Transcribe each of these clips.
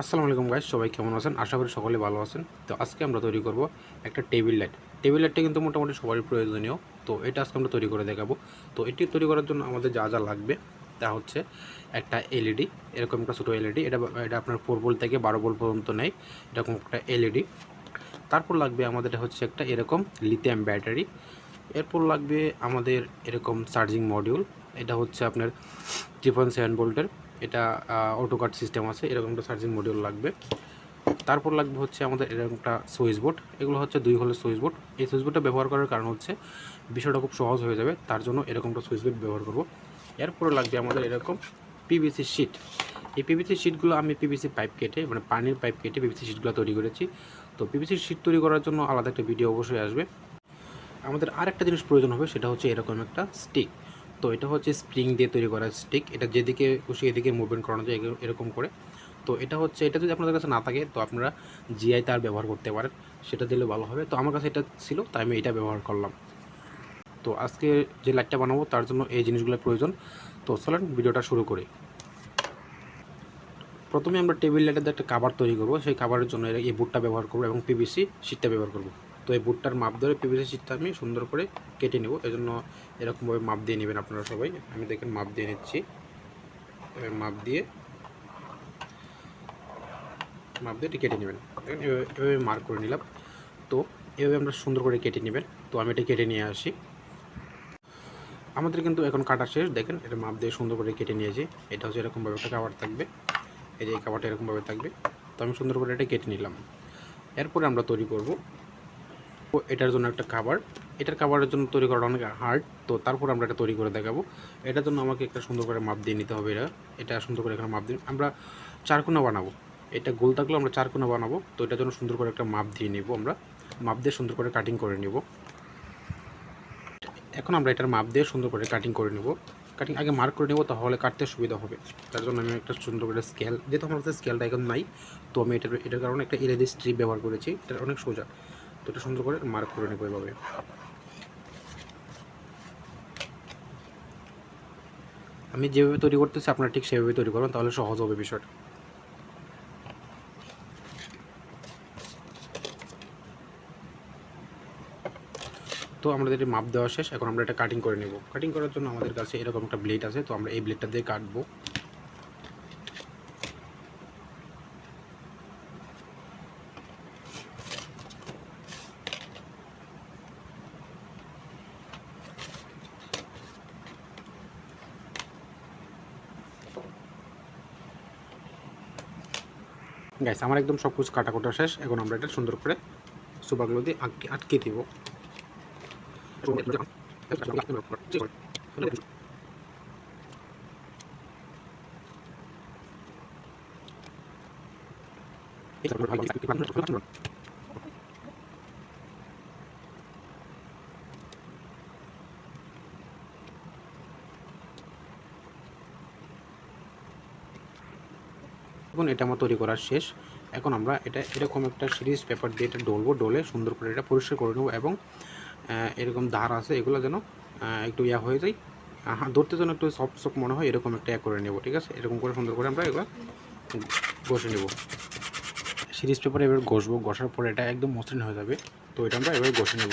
আসসালামু আলাইকুম গাইস সবাই কেমন আছেন? আশা করি সকলে ভালো আছেন। তো আজকে আমরা তৈরি করব একটা টেবিল লাইট টেবিল লাইটটা কিন্তু মোটামুটি সবারই প্রয়োজনীয়। তো এটা আজকে আমরা তৈরি করে দেখাবো। তো এটি তৈরি করার জন্য আমাদের যা যা লাগবে তা হচ্ছে একটা এলইডি এরকম একটা ছোটো এলইডি এটা এটা আপনার ফোর ভোল্ট থেকে বারো ভোল্ট পর্যন্ত নেয়, এরকম একটা এলইডি তারপর লাগবে আমাদের হচ্ছে একটা এরকম লিথিয়াম ব্যাটারি এরপর লাগবে আমাদের এরকম চার্জিং মডিউল এটা হচ্ছে আপনার থ্রি পয়েন্ট সেভেন ভোল্টের এটা অটো কাট সিস্টেম আছে, এরকম একটা চার্জিং মডিউল লাগবে। তারপর লাগবে হচ্ছে আমাদের এরকম একটা সুইচ বোর্ড এগুলো হচ্ছে দুই হলের সুইচ বোর্ড এই সুইচ বোর্ডটা ব্যবহার করার কারণ হচ্ছে, বিষয়টা খুব সহজ হয়ে যাবে, তার জন্য এরকম একটা সুইচ বোর্ড ব্যবহার করব। এরপরে লাগবে আমাদের এরকম পিভিসি শিট এই পিভিসি শিটগুলো আমি পিভিসি পাইপ কেটে মানে পানির পাইপ কেটে পিভিসি শিটগুলো তৈরি করেছি। তো পিভিসি শিট তৈরি করার জন্য আলাদা একটা ভিডিও অবশ্যই আসবে। আমাদের আরেকটা জিনিস প্রয়োজন হবে, সেটা হচ্ছে এরকম একটা স্টিক তো এটা হচ্ছে স্প্রিং দিয়ে তৈরি করা স্টিক এটা যেদিকে খুশি এদিকে মুভমেন্ট করানো যায় এরকম করে। তো এটা হচ্ছে এটা যদি আপনাদের কাছে না থাকে, তো আপনারা জিআই তার ব্যবহার করতে পারেন। সেটা দিলে ভালো হবে। তো আমার কাছে এটা ছিল, তাই আমি এটা ব্যবহার করলাম। তো আজকে যে লাইটটা বানাবো, তার জন্য এই জিনিসগুলোর প্রয়োজন। তো চলেন ভিডিওটা শুরু করি। প্রথমে আমরা টেবিল লাইটের একটা কাভার তৈরি করব, সেই কাভারের জন্য এই বুটটা ব্যবহার করব এবং পিভিসি শিটটা ব্যবহার করব। তো এই বুটটার মাপ ধরে পিভিসি শিটটা আমি সুন্দর করে কেটে নেব। এজন্য এরকমভাবে মাপ দিয়ে নেবেন আপনারা সবাই। আমি দেখেন মাপ দিয়ে নিচ্ছি। মাপ দিয়ে মাপ দিয়ে কেটে নেবেন। এভাবে মার্ক করে নিলাম। তো এভাবে আমরা সুন্দর করে কেটে নেবেন। তো আমি এটা কেটে নিয়ে আসি। আমাদের কিন্তু এখন কাটা শেষ। দেখেন, এটা মাপ দিয়ে সুন্দর করে কেটে নিয়েছি। এটা হচ্ছে এরকমভাবে একটা কাভার থাকবে। এই যে এই কাভারটা এরকমভাবে থাকবে। তো আমি সুন্দর করে এটা কেটে নিলাম। এরপরে আমরা তৈরি করব এটার জন্য একটা খাবার। এটার খাবারের জন্য তৈরি করাটা অনেক হার্ড তো তারপর আমরা এটা তৈরি করে দেখাবো। এটার জন্য আমাকে একটা সুন্দর করে মাপ দিয়ে নিতে হবে এটা। এটা সুন্দর করে এখানে মাপ দিয়ে আমরা চারকোনা বানাবো। এটা গোল থাকলেও আমরা চারকোনা বানাবো। তো এটার জন্য সুন্দর করে একটা মাপ দিয়ে নিব আমরা। মাপ দিয়ে সুন্দর করে কাটিং করে নিব। এখন আমরা এটার মাপ দিয়ে সুন্দর করে কাটিং করে নেব। কাটিং আগে মার্ক করে নেব, তাহলে কাটতে সুবিধা হবে। তার জন্য আমি একটা সুন্দর করে স্কেল যেহেতু আমার কাছে স্কেলটা এখন নাই, তো আমি এটার এটার কারণে একটা এলইডি স্ট্রিপ ব্যবহার করেছি। এটা অনেক সোজা। এটা সুন্দর করে মার্ক করে নেব এভাবে। আমি যেভাবে তৈরি করতেছি, আপনারা ঠিক সেভাবে তৈরি করবেন, তাহলে সহজ হবে বিষয়টা। তো আমাদের মাপ দেওয়া শেষ, এখন আমরা এটা কাটিং করে নেব। কাটিং করার জন্য আমাদের কাছে এরকম একটা ব্লেড আছে, তো আমরা এই ব্লেডটা দিয়ে কাটবো। গাইস আমার একদম সব কিছু কাটা কোটা শেষ। এখন আমরা এটা সুন্দর করে সুপাগুলো দিয়ে আটকে আটকে দিব। এখন এটা আমার তৈরি করা শেষ। এখন আমরা এটা এরকম একটা সিরিজ পেপার দিয়ে এটা ডলবো, ডলে সুন্দর করে এটা পরিষ্কার করে নেব এবং এরকম ধার আছে, এগুলো যেন একটু ইয়া হয়ে যায়। ধরতে যেন একটু সফট সফট মনে হয়, এরকম একটা ইয়া করে নেব, ঠিক আছে? এরকম করে সুন্দর করে আমরা এগুলো ঘষে নেব। সিরিজ পেপারে এবার ঘষবো, ঘষার পরে এটা একদম মসৃণ হয়ে যাবে, তো এটা আমরা এবার ঘষে নেব।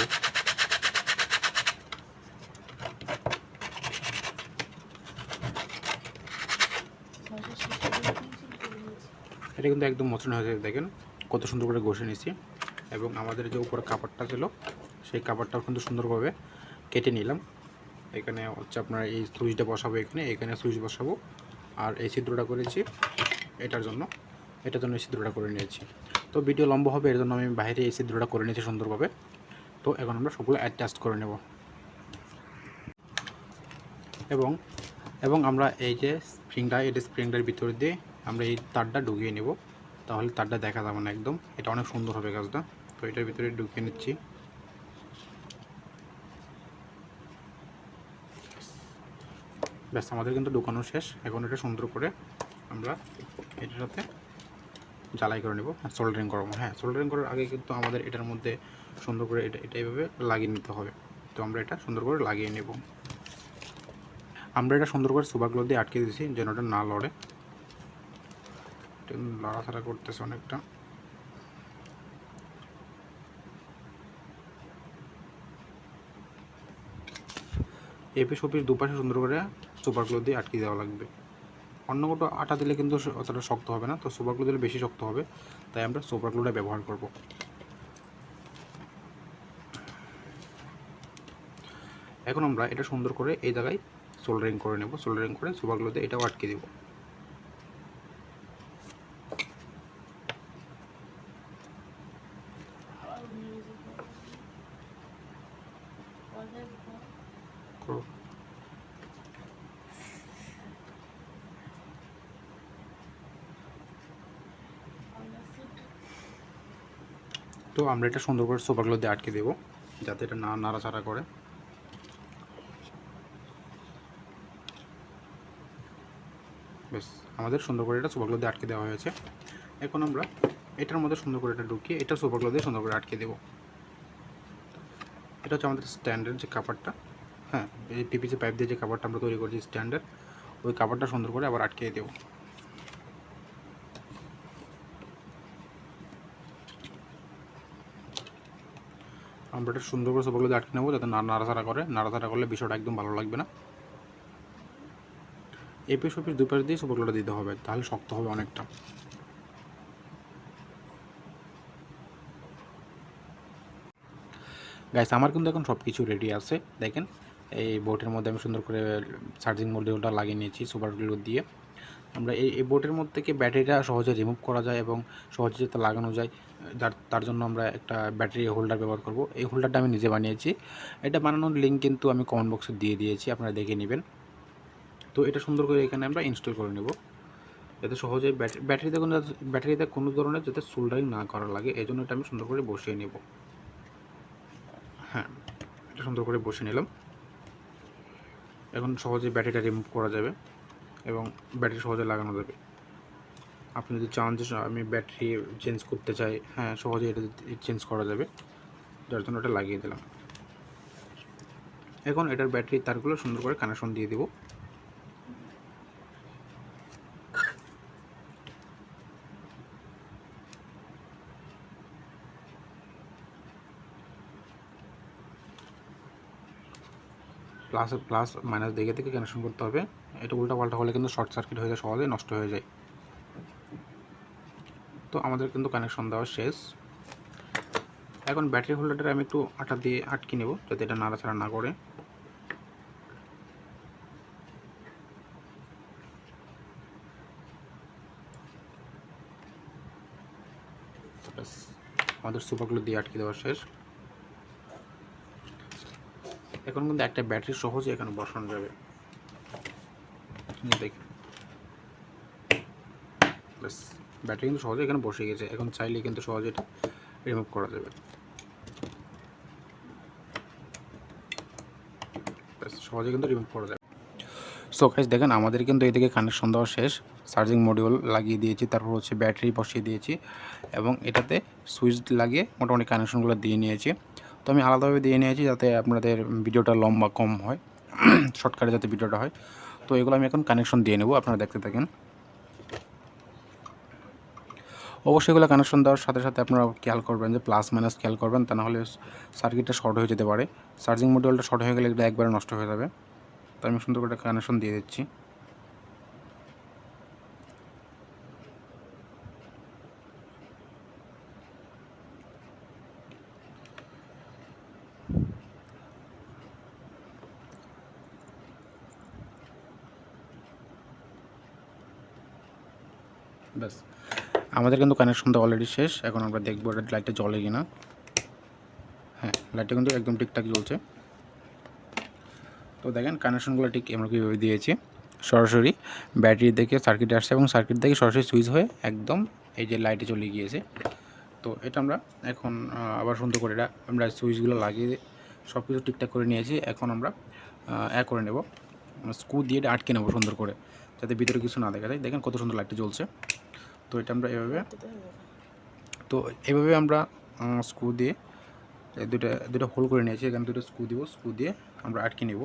এটা কিন্তু একদম মসৃণ হয়ে যাবে দেখেন। কত সুন্দর করে ঘষে নিয়েছি। এবং আমাদের যে উপরে কাপড়টা ছিল, সেই কাপড়টাও কিন্তু সুন্দরভাবে কেটে নিলাম। এখানে হচ্ছে আপনার এই সুইচটা বসাবো এখানে এখানে সুইচ বসাবো। আর এই ছিদ্রটা করেছি এটার জন্য। এটার জন্য এই ছিদ্রটা করে নিয়েছি। তো ভিডিও লম্বা হবে, এর জন্য আমি বাইরে এই ছিদ্রটা করে নিয়েছি সুন্দরভাবে। তো এখন আমরা সবগুলো অ্যাডজাস্ট করে নেব। এবং এবং আমরা এই যে স্প্রিংটা এটা স্প্রিংটার ভিতর দিয়ে আমরা এই তারটা ঢুকিয়ে নেব। তাহলে তারটা দেখা যাবে না একদম। এটা অনেক সুন্দর হবে গাছটা। তো এটার ভিতরে ঢুকিয়ে নিচ্ছি। ব্যাস, আমাদের কিন্তু ঢুকানো শেষ। এখন এটা সুন্দর করে আমরা এটার সাথে জ্বালাই করে নেব। সোল্ডারিং করব হ্যাঁ সোল্ডারিং করার আগে কিন্তু আমাদের এটার মধ্যে সুন্দর করে এটা এটা এইভাবে লাগিয়ে নিতে হবে। তো আমরা এটা সুন্দর করে লাগিয়ে নেব। আমরা এটা সুন্দর করে সুবাগুলো দিয়ে আটকে দিয়েছি যেন ওটা না লড়ে। একটু করতেছে অনেকটা। এপি শপির দুপাশে সুন্দর করে সুপারগুলো দিয়ে আটকে দেওয়া লাগবে। অন্য কোনো আটা দিলে কিন্তু অতটা শক্ত হবে না, তো সুপারগুলো দিলে বেশি শক্ত হবে, তাই আমরা সুপারগুলোটা ব্যবহার করব। এখন আমরা এটা সুন্দর করে এই জায়গায় সোল্ডারিং করে নেব সোল্ডারিং করে সুপারগুলোতে এটাও আটকে দেবো করো তো আমরা এটা সুন্দর করে সোফাগুলো দিয়ে আটকে দেবো, যাতে এটা না নাড়াচাড়া করে। বেশ, আমাদের সুন্দর করে এটা সোফাগুলো দিয়ে আটকে দেওয়া হয়েছে। এখন আমরা এটার মধ্যে সুন্দর করে এটা ঢুকিয়ে এটা সোফাগুলো দিয়ে সুন্দর করে আটকে দেবো। এটা হচ্ছে আমাদের স্ট্যান্ডার্ড যে কাপড়টা হ্যাঁ এই পিপিসি পাইপ দিয়ে যে কাপড়টা আমরা তৈরি করছি স্ট্যান্ডার্ড ওই কাপড়টা সুন্দর করে আবার আটকে দেবো। আমরা এটা সুন্দর করে সবগুলো আটকে নেব যাতে নাড়াচাড়া করে। নাড়াচাড়া করলে বিষয়টা একদম ভালো লাগবে না। এপিস ওপিস দুই পাশ দিয়ে সবগুলোটা দিতে হবে, তাহলে শক্ত হবে অনেকটা। গাইস আমার কিন্তু এখন সব কিছু রেডি আছে, দেখেন। এই বোটের মধ্যে আমি সুন্দর করে চার্জিং মডিউলটা লাগিয়ে নিয়েছি সুপারগুলো দিয়ে। আমরা এই বোটের মধ্যে থেকে ব্যাটারিটা সহজে রিমুভ করা যায় এবং সহজে যাতে লাগানো যায়, যার, তার জন্য আমরা একটা ব্যাটারি হোল্ডার ব্যবহার করব। এই হোল্ডারটা আমি নিজে বানিয়েছি। এটা বানানোর লিঙ্ক কিন্তু আমি কমেন্ট বক্সে দিয়ে দিয়েছি, আপনারা দেখে নেবেন। তো এটা সুন্দর করে এখানে আমরা ইনস্টল করে নেব। যাতে সহজে ব্যাটারি ব্যাটারিতে কোনো ব্যাটারিতে কোনো ধরনের যাতে সোল্ডারিং না করা লাগে, এই জন্য এটা আমি সুন্দর করে বসিয়ে নেব। হ্যাঁ এটা সুন্দর করে বসে নিলাম। এখন সহজে ব্যাটারিটা রিমুভ করা যাবে। এবং ব্যাটারি সহজে লাগানো যাবে। আপনি যদি চান যে আমি ব্যাটারি চেঞ্জ করতে চাই হ্যাঁ সহজে এটা চেঞ্জ করা যাবে। যার জন্য এটা লাগিয়ে দিলাম। এখন এটার ব্যাটারি তারগুলো সুন্দর করে কানেকশন দিয়ে দেবো। প্লাস প্লাস মাইনাস দেখে থেকে কানেকশন করতে হবে। এটা উল্টা পাল্টা হলে কিন্তু শর্ট সার্কিট হয়ে যায়, সহজে নষ্ট হয়ে যায়। তো আমাদের কিন্তু কানেকশন দেওয়া শেষ। এখন ব্যাটারি হোল্ডারটা আমি একটু আটা দিয়ে আটকে নেব, যাতে এটা নাড়াচাড়া না করে। আমাদের সুপারগুলো দিয়ে আটকে দেওয়া শেষ। এখন কিন্তু একটা ব্যাটারি সহজে এখানে বসানো যাবে। ব্যাস, ব্যাটারি কিন্তু সহজে এখানে বসে গেছে। এখন চাইলে কিন্তু সহজে এটা রিমুভ করা যাবে। সহজে কিন্তু রিমুভ করা যাবে। সো গাইস দেখেন, আমাদের কিন্তু এদিকে কানেকশন দেওয়া শেষ। চার্জিং মডিউল লাগিয়ে দিয়েছি, তারপর হচ্ছে ব্যাটারি বসিয়ে দিয়েছি। এবং এটাতে সুইচ লাগিয়ে মোটামুটি কানেকশনগুলো দিয়ে নিয়েছি। তো আমি আলাদাভাবে দিয়ে নিয়েছি যাতে আপনাদের ভিডিওটা লম্বা কম হয় শর্টকাটে যাতে ভিডিওটা হয়। তো এগুলো আমি এখন কানেকশন দিয়ে নেব, আপনারা দেখতে থাকেন। অবশ্যই এগুলো কানেকশন দেওয়ার সাথে সাথে আপনারা খেয়াল করবেন যে প্লাস মাইনাস খেয়াল করবেন, তা নাহলে সার্কিটটা শর্ট হয়ে যেতে পারে। চার্জিং মডিউলটা শর্ট হয়ে গেলে এটা একবারে নষ্ট হয়ে যাবে। তো আমি সুন্দর করে কানেকশন দিয়ে দিচ্ছি। ব্যাস। আমাদের কিন্তু কানেকশনটা অলরেডি শেষ। এখন আমরা দেখব এটা লাইটটা জ্বলে কিনা। হ্যাঁ লাইটটা কিন্তু একদম ঠিকঠাক জ্বলছে। তো দেখেন কানেকশনগুলো ঠিক আমরা কীভাবে দিয়েছি। সরাসরি ব্যাটারি থেকে সার্কিট আসছে এবং সার্কিট থেকে সরাসরি সুইচ হয়ে একদম এই যে লাইটে চলে গিয়েছে। তো এটা আমরা এখন আবার সুন্দর করে এটা আমরা সুইচগুলো লাগিয়ে সব কিছু ঠিকঠাক করে নিয়েছি। এখন আমরা এক করে নেব। স্ক্রু দিয়ে আটকে নেব সুন্দর করে, যাতে ভিতরে কিছু না দেখা যায়। দেখেন কত সুন্দর লাইটটা জ্বলছে। তো এটা আমরা এভাবে তো এভাবে আমরা স্ক্রু দিয়ে দুটো দুটো হোল করে নিয়েছি। এখানে দুটো স্ক্রু দিব স্ক্রু দিয়ে আমরা আটকে নেব।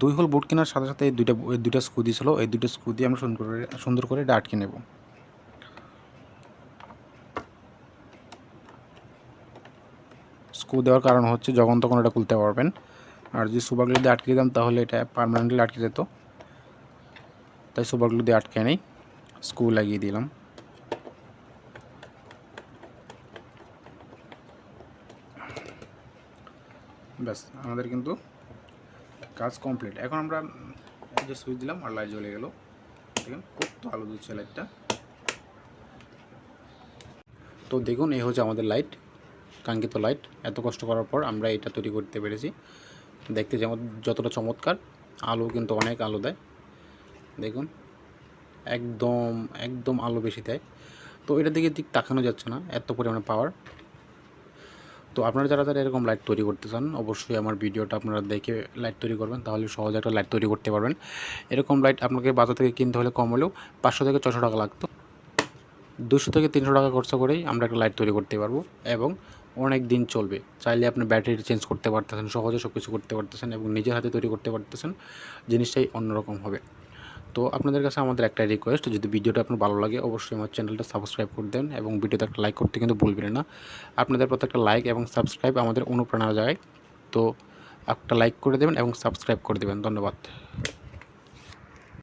দুই হোল বোর্ড কেনার সাথে সাথে এই দুইটা দুইটা স্ক্রু দিয়েছিল। এই দুইটা স্ক্রু দিয়ে আমরা সুন্দর করে সুন্দর করে এটা আটকে নেব। স্ক্রু দেওয়ার কারণ হচ্ছে যখন তখন এটা খুলতে পারবেন। আর যদি সুপারগুলো দিয়ে আটকে দিতাম তাহলে এটা পারমানেন্টলি আটকে যেত। তাই সুপারগুলো দিয়ে আটকে নেই। স্ক্রু লাগিয়ে দিলাম। ব্যাস, আমাদের কিন্তু কাজ কমপ্লিট। এখন আমরা যে সুইচ দিলাম আর লাইট জ্বলে গেল। দেখুন কত আলো দিচ্ছে লাইটটা। তো দেখুন, এই হচ্ছে আমাদের লাইট, কাঙ্ক্ষিত লাইট। এত কষ্ট করার পর আমরা এটা তৈরি করতে পেরেছি। দেখতে যেমন যতটা চমৎকার, আলো কিন্তু অনেক আলো দেয়। দেখুন, একদম একদম আলো বেশি দেয়। তো এটা দিকে দিক তাকানো যাচ্ছে না, এত পরিমাণে পাওয়ার তো আপনারা যারা যারা এরকম লাইট তৈরি করতে চান, অবশ্যই আমার ভিডিওটা আপনারা দেখে লাইট তৈরি করবেন, তাহলে সহজে একটা লাইট তৈরি করতে পারবেন। এরকম লাইট আপনাকে বাজার থেকে কিনতে হলে কম হলেও পাঁচশো থেকে ছশো টাকা লাগতো। দুশো থেকে তিনশো টাকা খরচা করেই আমরা একটা লাইট তৈরি করতে পারব এবং অনেক দিন চলবে। চাইলে আপনি ব্যাটারি চেঞ্জ করতে পারতেছেন, সহজে সব কিছু করতে পারতেছেন এবং নিজের হাতে তৈরি করতে পারতেছেন, জিনিসটাই অন্যরকম হবে। তো আপনাদের কাছে আমাদের একটা রিকোয়েস্ট যদি ভিডিওটা আপনার ভালো লাগে, অবশ্যই আমার চ্যানেলটা সাবস্ক্রাইব করে দেন এবং ভিডিওতে একটা লাইক করতে কিন্তু ভুলবেন না। আপনাদের প্রতি একটা লাইক এবং সাবস্ক্রাইব আমাদের অনুপ্রেরণা যায় তো একটা লাইক করে দেবেন এবং সাবস্ক্রাইব করে দেবেন। ধন্যবাদ।